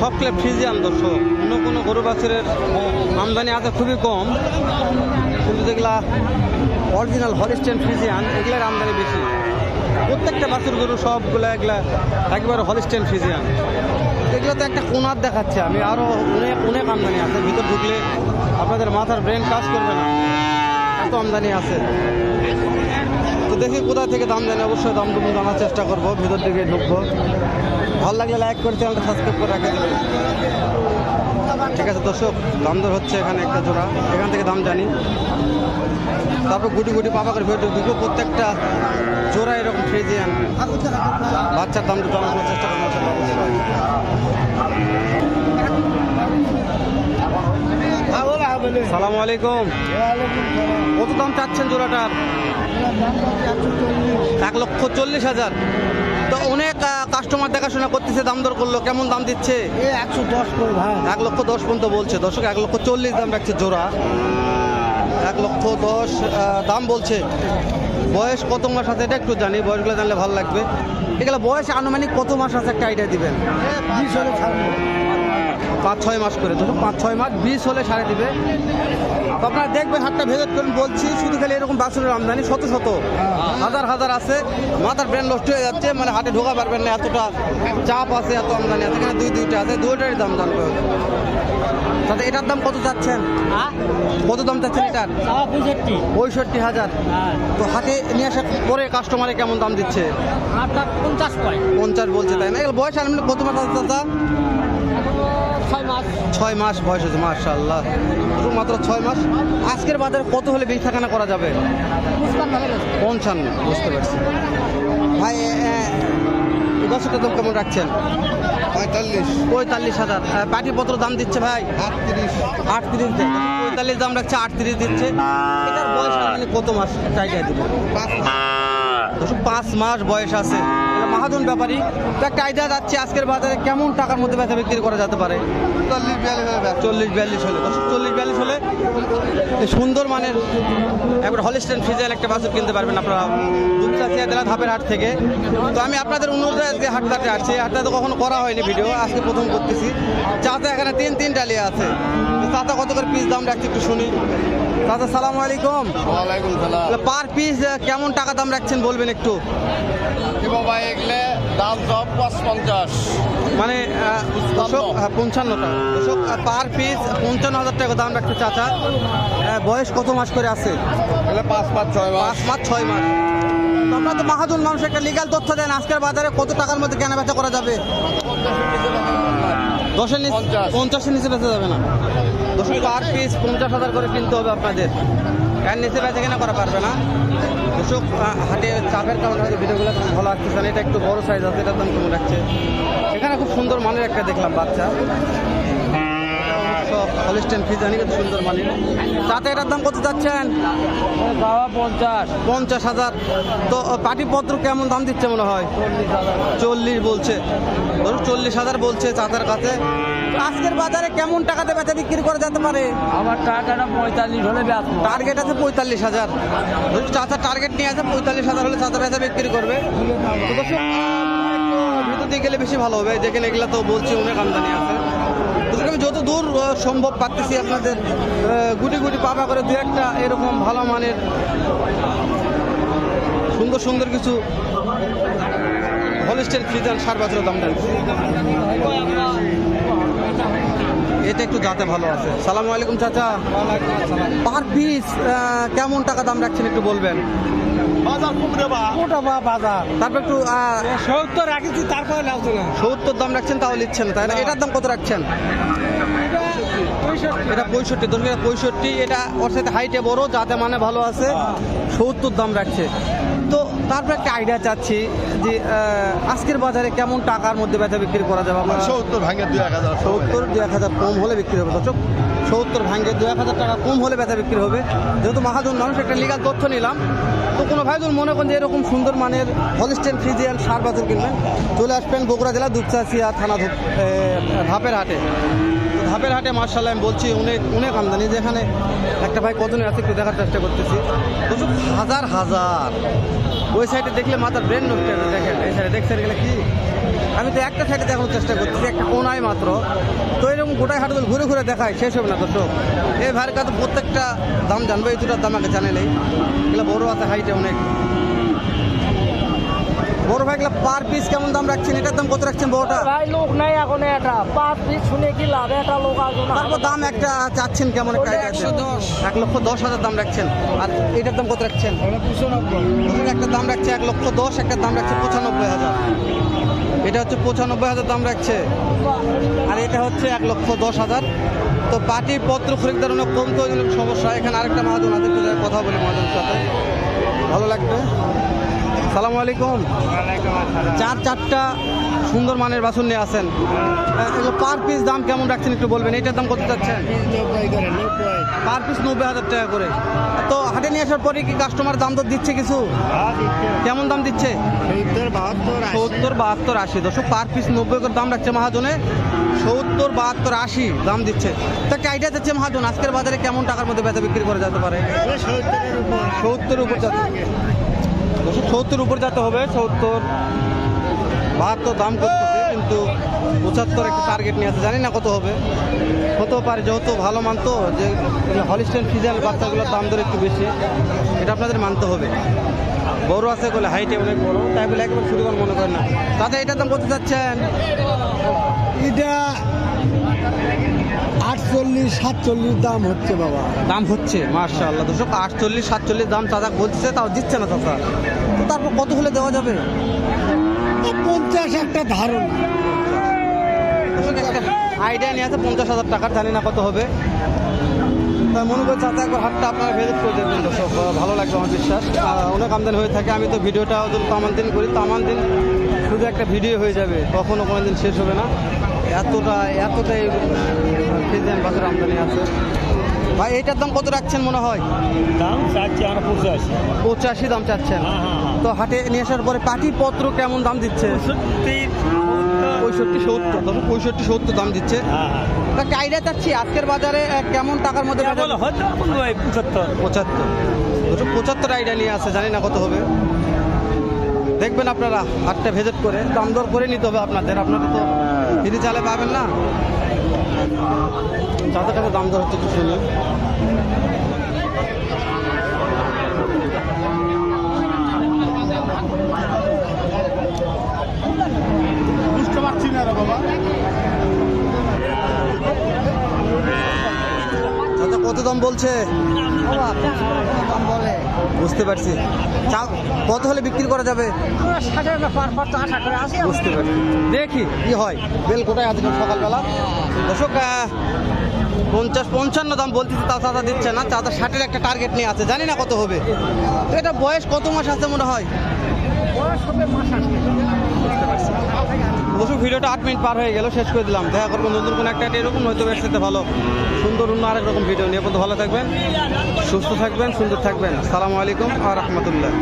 সকলে ফ্রিজিয়ান, দর্শক। অন্য কোনো গরু বাছুরের আমদানি আছে খুবই কম। কিন্তু যেগুলা অরিজিনাল হলিস্টেন ফ্রিজিয়ান এগুলার আমদানি বেশি। প্রত্যেকটা বাছুর গরু সবগুলো এগুলা একবারে হলিস্টেন ফ্রিজিয়ান এগুলো তো একটা কোনার দেখাচ্ছে। আমি আরও অনেক অনেক আমদানি আছে। ভিতর ঢুকলে আপনাদের মাথার ব্রেন কাজ করবে না। এত আমদানি আছে। তো দেখি কোথা থেকে দাম জানি অবশ্যই দাম দুম জানার চেষ্টা করব ভিতর থেকে ঢুকবো। ভালো লাগলে লাইক করে চ্যানেলটা সাবস্ক্রাইব করে রাখে দেবেন। ঠিক আছে দর্শক দাম দর হচ্ছে এখানে একটা জোড়া এখান থেকে দাম জানি। তারপর গুটি গুটি পাপা করে ভিডিও ঢুকবো প্রত্যেকটা জোড়া এরকম ফ্রিজিয়ান বাচ্চার দাম জানানোর চেষ্টা করব ইনশাআল্লাহ অবশ্যই। সালামু আলাইকুম। কত দাম চাচ্ছেন জোড়াটার? এক লক্ষ চল্লিশ হাজার। তো অনেক কাস্টমার দেখাশোনা করতেছে দাম দর করল কেমন দাম দিচ্ছে? একশো দশ করে ভাই। এক লক্ষ দশ পর্যন্ত বলছে দর্শক এক লক্ষ চল্লিশ দাম রাখছে জোড়া। এক লক্ষ দশ দাম বলছে। বয়স কত মাস আছে এটা একটু জানি বয়সগুলো জানলে ভালো লাগবে। এগুলো বয়স আনুমানিক কত মাস আছে একটা আইডিয়া দিবেন? পাঁচ ছয় মাস করে ধরুন পাঁচ ছয় মাস বিশ হলে সারে দিবে। তো আপনারা দেখবেন হাটটা ভেজত করুন বলছি শুধু খালি এরকম বাছুরের আমদানি শত শত। হাজার হাজার আছে মাথার ব্রেন নষ্ট হয়ে যাচ্ছে মানে হাটে ঢোকা পারবেন না এতটা চাপ আছে এত আমদানি আছে এখানে দুই দুইটা আছে দুইটারই দাম জানবে তাতে এটার দাম কত চাচ্ছেন? কত দাম চাচ্ছেন এটার? পঁয়ষট্টি। হাজার। হ্যাঁ। তো হাতে নিয়ে আসার পরে কাস্টমারে কেমন দাম দিচ্ছে? পঞ্চাশ পঞ্চাশ বলছে তাই না? বয়স আনুমানিক কত মাস আছে চাচা? ছয় মাস? ছয় মাস বয়স হয়েছে মার্শাল্লাহ মাত্র ছয় মাস? আজকের বাজারে কত হলে বেশি থাকানা করা যাবে? পঞ্চান্ন বুঝতে পারছি। ভাই দশটা দাম কেমন রাখছেন? পঁয়তাল্লিশ। পঁয়তাল্লিশ হাজার। পাটিপত্র দাম দিচ্ছে ভাই? আটত্রিশ। আটত্রিশ পঁয়তাল্লিশ দাম রাখছে আটত্রিশ দিচ্ছে। এটার বয়স মানে কত মাস? চাইটাই দেবে। পাঁচ মাস বয়স আছে। মাহাজন ব্যাপারী। তো একটা আইডিয়া যাচ্ছে আজকের বাজারে কেমন টাকার মধ্যে ব্যথা বিক্রি করা যেতে পারে? চল্লিশ বিয়াল্লিশ চল্লিশ বিয়াল্লিশ হলে। চল্লিশ বিয়াল্লিশ হলে এই সুন্দর মানের একবার হলিস্টেন ফিজিয়াল একটা বাছুর কিনতে পারবেন আপনারা। দুপচাচিয়া জেলা ধাপের হাট থেকে। তো আমি আপনাদের অনুরোধে আজকে হাটটাতে আসছি। হাটটা তো কখনো করা হয়নি ভিডিও আজকে প্রথম করতেছি। চাচা এখানে তিন তিন ডালি আছে। তো চাচা কত করে পিস দাম রাখছি একটু শুনি। চাচা সালাম আলাইকুম। ওয়ালাইকুম সালাম। পার পিস কেমন টাকা দাম রাখছেন বলবেন একটু? বাবা এগুলো দাম সব পাঁচ পঞ্চাশ মানে পঞ্চান্নটা দশক পার পিস পঞ্চান্ন হাজার টাকা দাম রাখছে চাচা। বয়স কত মাস করে আছে? পাঁচ পাঁচ ছয় মাস। পাঁচ মাস ছয় মাস। আপনারা তো মাহাজন মানুষ একটা লিগাল তথ্য দেন আজকের বাজারে কত টাকার মধ্যে কেনা বেচা করা যাবে? দশের নিচে পঞ্চাশের নিচে বেঁচে যাবে না। দশক পার পিস পঞ্চাশ হাজার করে কিনতে হবে আপনাদের। এর নিচে বেঁচে কেনা করা পারবে না। দর্শক হাটে চাপের কারণে হয়তো ভিডিওগুলো ভালো আসতেছে না। এটা একটু বড় সাইজ আছে এটা দাম কেমন রাখছে। এখানে খুব সুন্দর মানের একটা দেখলাম বাচ্চা। হলিস্টেন ফিজ জানি কত সুন্দর মানের তাতে এটার দাম কত যাচ্ছেন? বাবা পঞ্চাশ। পঞ্চাশ হাজার। তো পাটিপত্র কেমন দাম দিচ্ছে মনে হয়? চল্লিশ বলছে। ধরুন চল্লিশ হাজার বলছে চাচার কাছে। আজকের বাজারে কেমন টাকাতে বেচা বিক্রি করা যেতে পারে? আমার টাকাটা পঁয়তাল্লিশ হলে ব্যাস টার্গেট আছে পঁয়তাল্লিশ হাজার। ধরুন চাচার টার্গেট নিয়ে আছে পঁয়তাল্লিশ হাজার হলে চাচা বেচা বিক্রি করবে। তো মনে ভিতর দিকে গেলে বেশি ভালো হবে। যেখানে এগুলো তো বলছি অনেক আমদানি আছে। আমি যত দূর সম্ভব পাচ্ছি আপনাদের গুটি গুটি পাপা করে দু একটা এরকম ভালো মানের, সুন্দর সুন্দর কিছু হলিস্টের ফ্রিজার সার বাজারের দাম এটা একটু যাতে ভালো আছে। সালাম আলাইকুম চাচা। পার পিস কেমন টাকা দাম রাখছেন একটু বলবেন? বাজার খুব বা ওটা বা বাজার। তারপর একটু সত্তর রাখেছি তারপরে লাগছে না। সত্তর দাম রাখছেন তাও নিচ্ছেন তাই না? এটার দাম কত রাখছেন? এটা পঁয়ষট্টি পঁয়ষট্টি এটা ওর সাথে হাইটে বড় যাতে মানে ভালো আছে। সত্তর দাম রাখছে। তারপর একটা আইডিয়া চাচ্ছি যে আজকের বাজারে কেমন টাকার মধ্যে ব্যথা বিক্রি করা যাবে? আমরা সত্তর ভাঙে দুই এক হাজার সত্তর দু এক হাজার কম হলে বিক্রি হবে দর্শক। সত্তর ভাঙ্গে দু এক হাজার টাকা কম হলে ব্যথা বিক্রি হবে। যেহেতু মাহাজন মানুষ একটা লিগাল তথ্য নিলাম। তো কোনো ভাই যদি মনে করেন যে এরকম সুন্দর মানের হলিস্টেন ফ্রিজিয়ান সার বাজার কিনবেন? চলে আসবেন বগুড়া জেলা দুপচাচিয়া থানা ধাপের হাটে। ধাপের হাটে মার্শাল আমি বলছি অনেক অনেক আমদানি। যেখানে একটা ভাই কতনে আছে একটু দেখার চেষ্টা করতেছি। দর্শক হাজার হাজার ওই সাইডে দেখলে মাথার ব্রেন নষ্ট দেখেন, এই সাইডে দেখছেন গেলে কি? আমি তো একটা সাইডে দেখানোর চেষ্টা করছি একটা কোনায় মাত্র। তো এরকম গোটাই হাটগুলো ঘুরে ঘুরে দেখায়, শেষ হবে না দর্শক এই ভাইয়ের কাছে প্রত্যেকটা দাম জানবে, এই দুটার দাম আগে জানেলেই এগুলো বড় আছে হাইটে অনেক। বড় ভাই পার পিস কেমন দাম রাখছেন? এটার দাম কত রাখছেন বড়টা? ভাই লোক নাই এখন এটা পাঁচ পিস শুনে কি লাভ? একটা লোক আসবে না। তারপর দাম একটা চাচ্ছেন কেমন একটা আছে? 110 এক লক্ষ দশ হাজার দাম রাখছেন। আর এটার দাম কত রাখছেন? দুশো একটা দাম রাখছে এক লক্ষ দশ একটা দাম রাখছে পঁচানব্বই হাজার। এটা হচ্ছে পঁচানব্বই হাজার দাম রাখছে। আর এটা হচ্ছে এক লক্ষ দশ হাজার। তো পার্টি পত্র খরিদ্দার অনেক কম তো ওই সমস্যা। এখানে আরেকটা মহাজন আছে কথা বলি মহাজনের সাথে। ভালো লাগবে? সালামু আলাইকুম। চার চারটা সুন্দর মানের বাসন নিয়ে আসেন। পার পিস দাম কেমন রাখছেন একটু বলবেন? এটার দাম কত চাচ্ছেন? পার পিস নব্বই হাজার টাকা করে। তো হাটে নিয়ে আসার পরে কি কাস্টমার দাম দর দিচ্ছে কিছু? কেমন দাম দিচ্ছে? সত্তর বাহাত্তর আশি। দশক পার পিস নব্বই করে দাম রাখছে মহাজনে। সত্তর বাহাত্তর আশি দাম দিচ্ছে। তা কি আইডিয়া দিচ্ছে মহাজন? আজকের বাজারে কেমন টাকার মধ্যে বেচা বিক্রি করা যেতে পারে? সত্তর উপর। দশক সত্তর উপর যেতে হবে, সত্তর, বাহাত্তর দাম করতেছে, কিন্তু পঁচাত্তর একটা টার্গেট নিয়ে আছে, জানি না কত হবে। হতেও পারে, যেহেতু ভালো মানতো যে হলিস্টেন ফিজাল বাচ্চাগুলোর দাম দর একটু বেশি, এটা আপনাদের মানতে হবে। বড় আছে বলে হাইটে অনেক বড়, তাই বলে একেবারে শুরু মনে করেন না। তাতে এটার দাম কত চাচ্ছেন? এটা আটচল্লিশ সাতচল্লিশ দাম হচ্ছে বাবা। দাম হচ্ছে মার্শাল আল্লাহ দর্শক আটচল্লিশ সাতচল্লিশ দাম চাচা বলছে তাও দিচ্ছে না চাচা তো তারপর কত হলে দেওয়া যাবে? পঞ্চাশ একটা ধারণা। একটা আইডিয়া নিয়ে আছে পঞ্চাশ হাজার টাকার জানি না কত হবে। তাই মনে করছি চাচা একবার হাটটা আপনারা ভিজিট করে দেখবেন দর্শক। ভালো লাগবে আমার বিশ্বাস। অনেক আমদানি হয়ে থাকে আমি তো ভিডিওটা যদি তামান দিন করি তামান দিন শুধু একটা ভিডিও হয়ে যাবে কখনো কোনো দিন শেষ হবে না। এতটা এতটাই ফিজিয়ান বাজার আমদানি আছে। ভাই এইটার দাম কত রাখছেন মনে হয়? দাম চাচ্ছি আর পঁচাশি। পঁচাশি দাম চাচ্ছেন। তো হাটে নিয়ে আসার পরে পাটি পত্র কেমন দাম দিচ্ছে? পঁয়ষট্টি সত্তর। তবে পঁয়ষট্টি সত্তর দাম দিচ্ছে। একটা আইডিয়া চাচ্ছি আজকের বাজারে কেমন টাকার মধ্যে পঁচাত্তর। পঁচাত্তর। দুটো পঁচাত্তর আইডিয়া নিয়ে আছে জানি না কত হবে। দেখবেন আপনারা হাটটা ভেজেট করে দাম দর করে নিতে হবে আপনাদের। আপনারা তো ফিরি চালে পাবেন না? যাদের কাছে দাম দর হচ্ছে একটু শুনি বুঝতে পারছি না রে বাবা। কত দাম বলছে? দাম বলে? বুঝতে পারছি। চা কত হলে বিক্রি করা যাবে? পার পার আশা করে আসি বুঝতে পারছি। দেখি কি হয়। বেল কোথায় আছে সকালবেলা। দর্শক পঞ্চাশ পঞ্চান্ন দাম বলতেছে তা চাঁদা দিচ্ছে না। চাঁদা ষাটের একটা টার্গেট নিয়ে আছে। জানি না কত হবে। এটা বয়স কত মাস আছে মনে হয়? অবশ্য ভিডিওটা আট মিনিট পার হয়ে গেল, শেষ করে দিলাম। দেখা করব নতুন কোনো একটা এরকম হয়তো একসাথে ভালো, সুন্দর অন্য আরেক রকম ভিডিও নিয়ে। ভালো থাকবেন, সুস্থ থাকবেন, সুন্দর থাকবেন। সালামু আলাইকুম আর রহমতুল্লাহ।